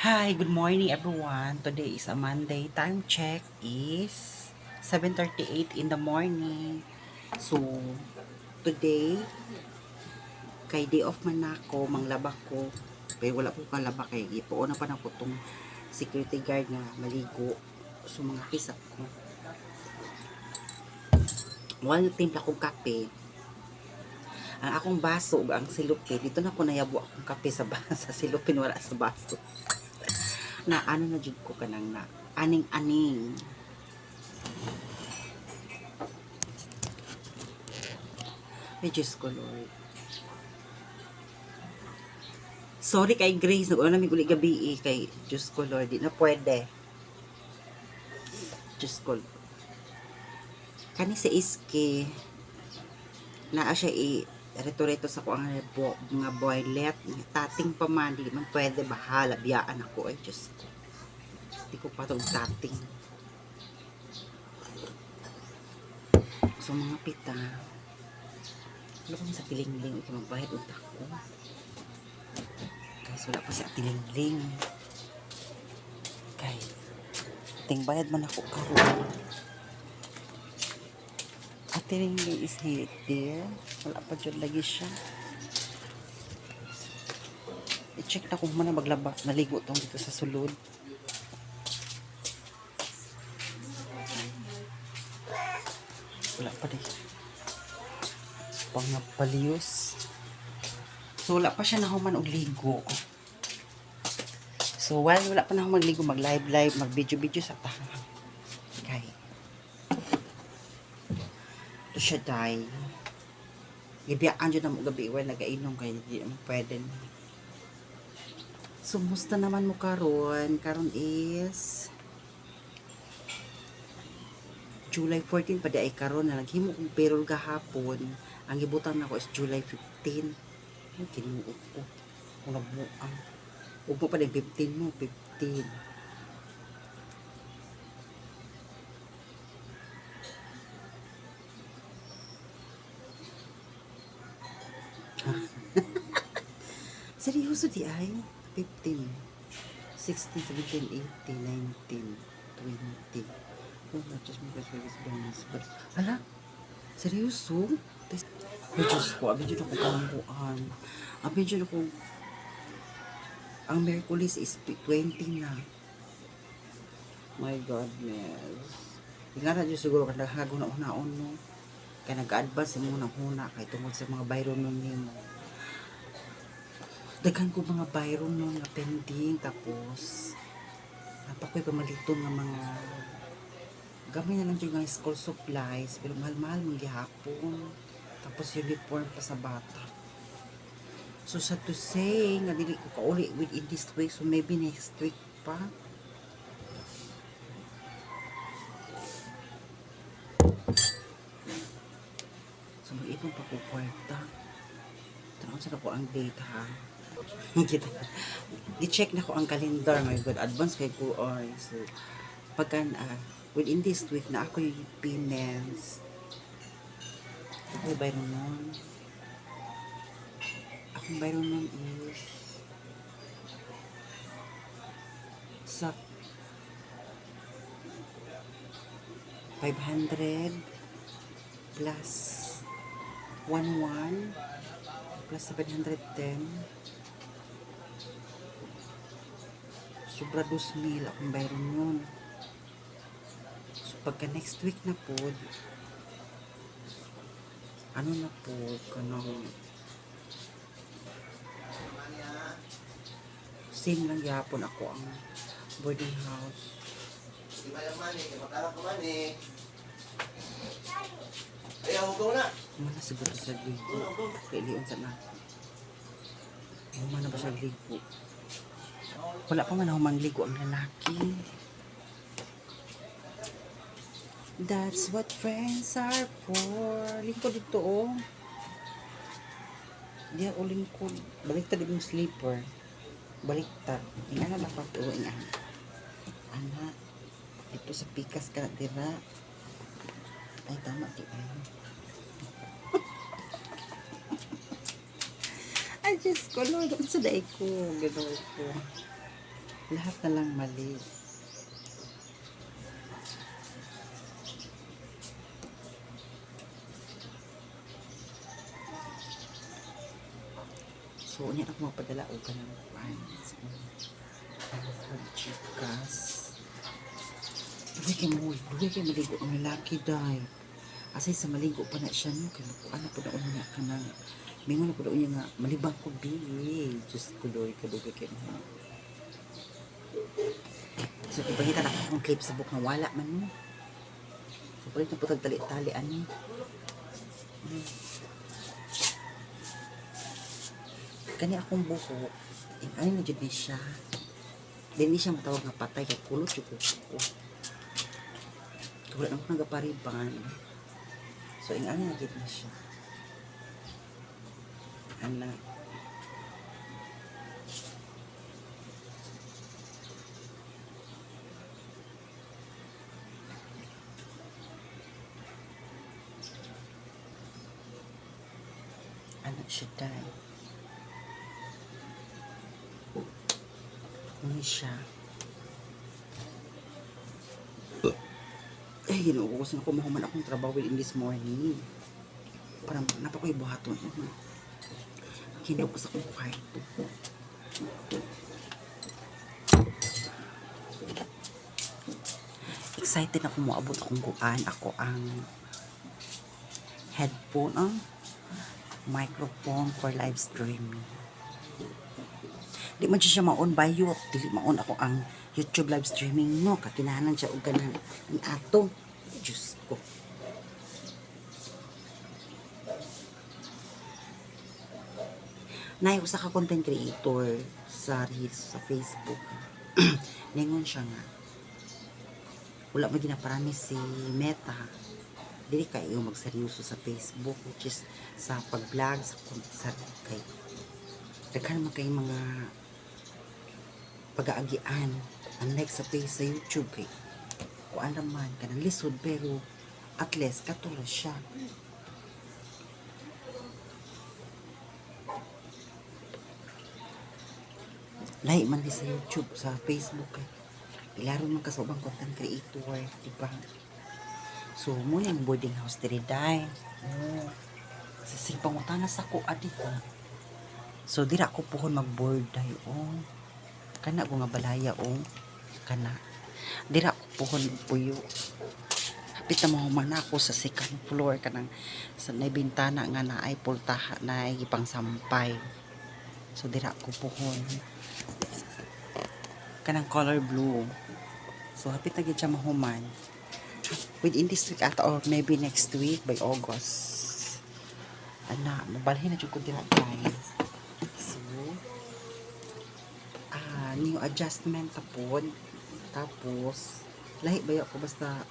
Hi, good morning everyone. Today is a Monday. Time check is 7.38 in the morning. So, today, kay day off man ako, manglaba ko. Pero wala po kalaba kay ipuo na pa na ko tong security guard nga maligo. So, mga pisak ko. One timpla kong kape. Ang akong baso, ang silupin, dito na ko nayabo akong kape sa, sa silupin, wala sa baso na ano na jud ko kanang na aning-aning. Ay, Diyos ko, Lord. Sorry kay Grace, nag-una namin uli gabi eh, kay Diyos ko, Lord. Di na pwede. Diyos ko. Kani sa iski, naa siya i reto-reto sa ko ang bo, mga boylet, tating pa man, pwede bahala, biyaan ako, ay Diyos ko. Di ko pa itong tating. So mga pita, ko sa tilingling, ikaw magbayad utak ko. Guys, wala pa sa tilingling. Guys, ting bayad man ako karoon. At tilingling is hit there. Wala pa dyan lagi siya. I-check na kung muna maglaba. Naligo tong dito sa sulod. Wala pa din. Pangapalios. So, wala pa siya nahuman og ligo. So, while wala pa na ako magligo, mag-live-live, mag-video-video sa tahan. Kay. Day. Gibiyaan dyan mo gabi, while nagainom kay di mo pwede. So, musta naman mo karon? Karon is July 14 pa di ay karon na naghimo kong payroll gahapon. Ang gibutan nako is July 15. Ay, kinuot ko. Kung nagbuang. Huwag mo pa din 15 mo, 15. Seryoso di ay? 15, 16, 17, 18, 19, 20. Oh, just because service bonus, but... Hala? Seryoso? Ay, Diyos ko, abin dyan ako kalambuan. Abin dyan ako... Ang Merkulis is 20 na. My goodness. Nga na Diyos siguro kada hago na unaon mo. Kaya nag-advance mo ng huna kay tungkol sa mga bayro nun nimo daghan ko mga byron nun nga pending tapos napakoy pamaliton nga mga gamay na lang dyan nga school supplies pero mahal-mahal mong gihapon. Tapos uniform pa sa bata. So sad to say nga dili ko kauli within this week so maybe next week pa. So mag-ipon pa ko kwarta Tanong sa ko ang date ha. Kita. Di-check na ko ang calendar. My God, advance kay ko or so pagka uh, within this week na ako yung payments. Ako bayron nun. Akong bayron nun is sa 500 plus 11 plus 710 sobra 2,000 akong bayron yun so pagka next week na po ano na po kanang same lang yapon ako ang boarding house Di ba naman makarap ko man eh. Ayaw, hugaw na. Mana siguro sa ligo. Kaya liyon sa na. Mana ba sa ligo? Wala pa man ako mangligo ang lalaki. That's what friends are for. Lingkod dito oh. Di ako lingkod. Baliktad yung sleeper. Baliktad. Ingana na pa ito. Ingana. Ana. Ito sa pikas ka dira. Ay, tama di ay. Ay, Diyos ko, Lord. Ang saday ko. Gano'n ko. Lahat na lang mali. So, unya ako mapadala o ka ng fines. Chikas. Duwi kay mo, duwi kay maligo ang lalaki dahil. Asay sa maligo pa na siya no, kay ano po na unya ka ng Mingon ko doon nga, malibang ko biye. Diyos ko doy, kaduga kay. So, ipagita na akong clip sa book na wala man mo. So, palit na po tali-tali ani. Hmm. Kani akong buho, eh, ano na dyan siya. Dili siya matawag nga patay, kay kulot yung kuko ko. Wala nang nagapariban. So, ing ano na dyan siya. Anak. Anak siya dahil. Ano siya? Eh, ginoo ko na kumahuman akong trabaho in this morning. Parang napakoy buhaton. Kinok sa kong kwarto. Excited ako mo abot akong kuan. Ako ang headphone, ah, microphone for live streaming. Di man siya maon bayot. Dili maon ako ang YouTube live streaming no. Kakinahanan siya og ganang ang ato. Diyos ko. Nay, usa ka content creator sa sa Facebook. Ningon siya nga. Wala mo ginaparami si Meta. Dili kayo magseryoso sa Facebook which is sa pag-vlog, sa, sa kay daghan man kay mga pag-aagian unlike sa face sa YouTube kay kuan naman kanang lisod pero at least katulad siya. Lahi man di sa YouTube sa Facebook kay ilaro man ka sa ubang content creator di ba so mo yung boarding house diri dai oh. sa simpang utana sa ko adi ko so dira ko puhon mag-board dai oh. Kana ko nga balaya oh. Kana. Dira ko puhon puyo. Hapit na mahuman ako sa second floor kanang sa may bintana nga na ay pultaha na ipang sampay. So dira ko puhon. Kanang color blue. So hapit na gid siya mahuman within this week ata or maybe next week by August. Ana mabalhin na jud ko dira guys. So ah new adjustment tapon. Tapos lahi ba ko basta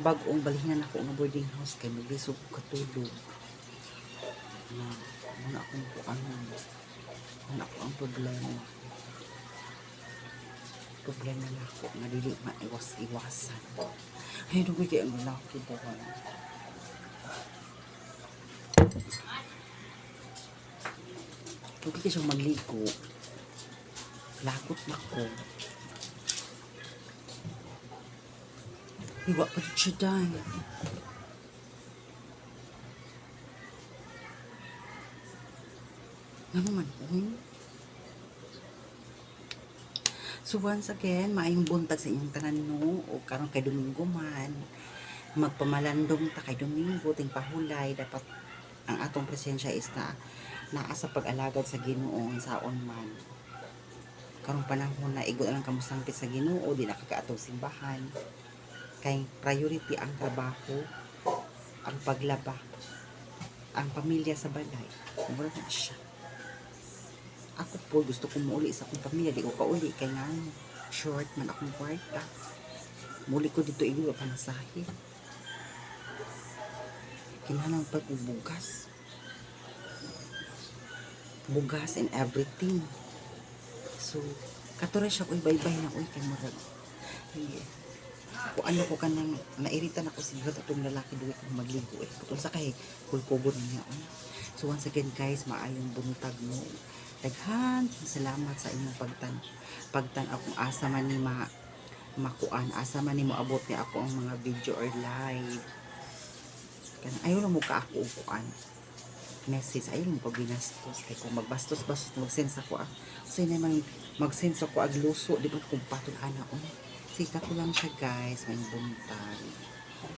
bag-ong balhinan ako nga boarding house kay maglisog katulog na muna akong ano muna ako ang problema problema na ako nga dili maiwas-iwasan ay dugoy kay ang lalaki buwan Dugoy kay siyang magligo lagot na ko Iwa pa rin siya dahil. Ano man, uy? So once again, maayong buntag sa inyong tanan no, o karon kay Domingo man, magpamalandong ta kay Domingo, ting pahulay, dapat ang atong presensya is na naa sa pag-alagad sa Ginoo sa man. Karong panahon na igod lang kamusangpit sa Ginoo, di na kakaatong simbahan kay priority ang trabaho, ang paglaba, ang pamilya sa balay. Mura na siya. Ako po, gusto ko muuli sa akong pamilya. Di ko kauli. Kaya nga, short man akong kwarta. Muli ko dito iluwa panasahe. Kinahanang pa ko bugas. Bugas and everything. So, katuloy siya, uy, bye-bye na, uy, kay Murag. Yeah kung ano ko kanang nairitan ako siguro itong lalaki duwi kong magligo eh. Kung sa kay kulkubo niya. Oh. So once again guys, maayong buntag mo. Daghan, salamat sa inyong pagtan pagtan akong asa man ni ma makuan asa man ni mo abot ni ako ang mga video or live. Kan ayaw lang mo ka ako upuan. Message ayaw mo pa binastos. Kay kung magbastos bastos mag-send sa ko ah. Kasi naman mag-send sa ko ag luso di ba kung patol ana on sika ko lang siya guys. May buntag